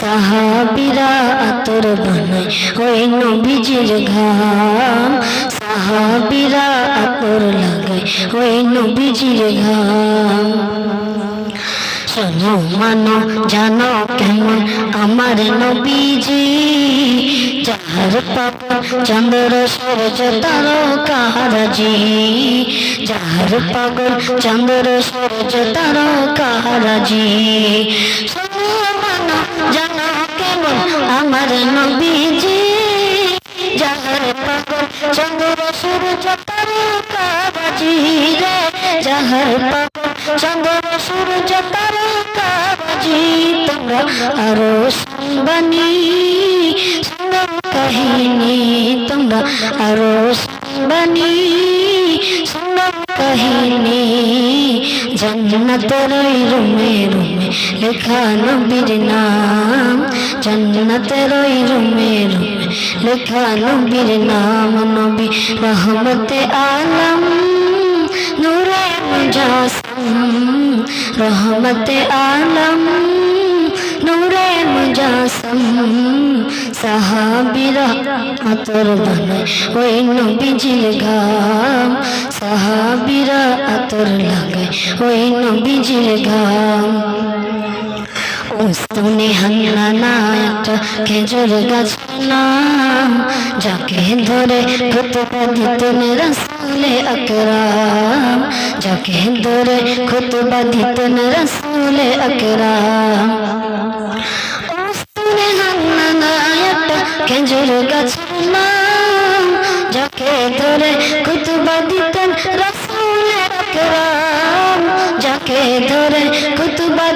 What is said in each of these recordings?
সাহাবিরা আতর বানায়, ওই নবীজির ঘাম। সাহাবিরা আতর লাগায়, ওই নবীজির ঘাম। শোনো, মানো, জানো কেমন আমার নবীজি? যাহার পাপ চন্দ্র, সূর্য তারকারাজি যাহার পাগল চন্দ্র, সূর্য তারকারাজি জানো কেমন আমার নবীজি যাহার পাগল চন্দ্র সূর্য তারকারাজি রে যাহার পাগল চন্দ্র সূর্য তারকারাজি তোমরা আরও শুনবানি শুনো কাহিনী, তোমরা আরও শুনবানি শুনো কাহিনী জন্নতের ওই রুমে রুমে লেখা নবীর নাম। জন্নতের ওই রুমে রুমে লেখা নবীর নাম। নবী রহমতে আলম, নূরে মুজাসম। রহমতে আলম নূরে মুজাসম সাহাবিরা আতর বানায় ওই নবীজির ঘাম, সাহাবিরা আতর লাগায় ওই নবীজির ঘাম। উস্তুনে হান্নানা একটা খেজুর গাছ নাম যাকে ধরে খুতবা দিতেন রসুলে আকরাম, যাকে ধরে খুতবা দিতেন রসুলে আকরাম।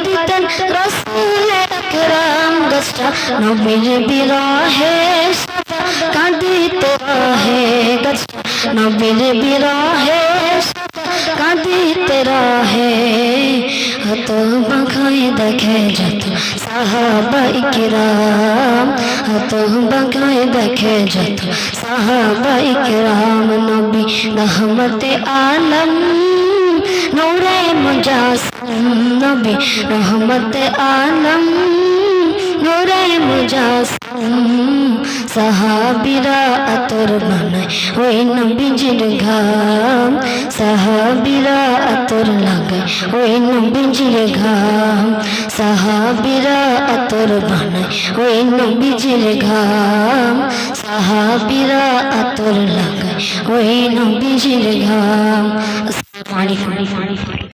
बदन रसूल अकरम गस्टा नबी बिराह कांदी तेरा है गस्टा नबी बिराह कांदी तेरा है। हतो बखाए देखे जत, साहब इकराम। हतो बखाए देखे जत, साहब इकराम। नबी रहमत आलम। নূরে মুজাসম নবী রহমতে আলম। নূরে মুজাসম সাহাবিরা আতর বানায় ওই নবীজির ঘাম। সাহাবিরা আতর লাগায় ওই নবীজির ঘাম। সাহাবিরা আতর বানায় ওই নবীজির ঘাম। সাহাবিরা আতর লাগায় ওই নবীজির ঘাম। पानी पानी पानी पानी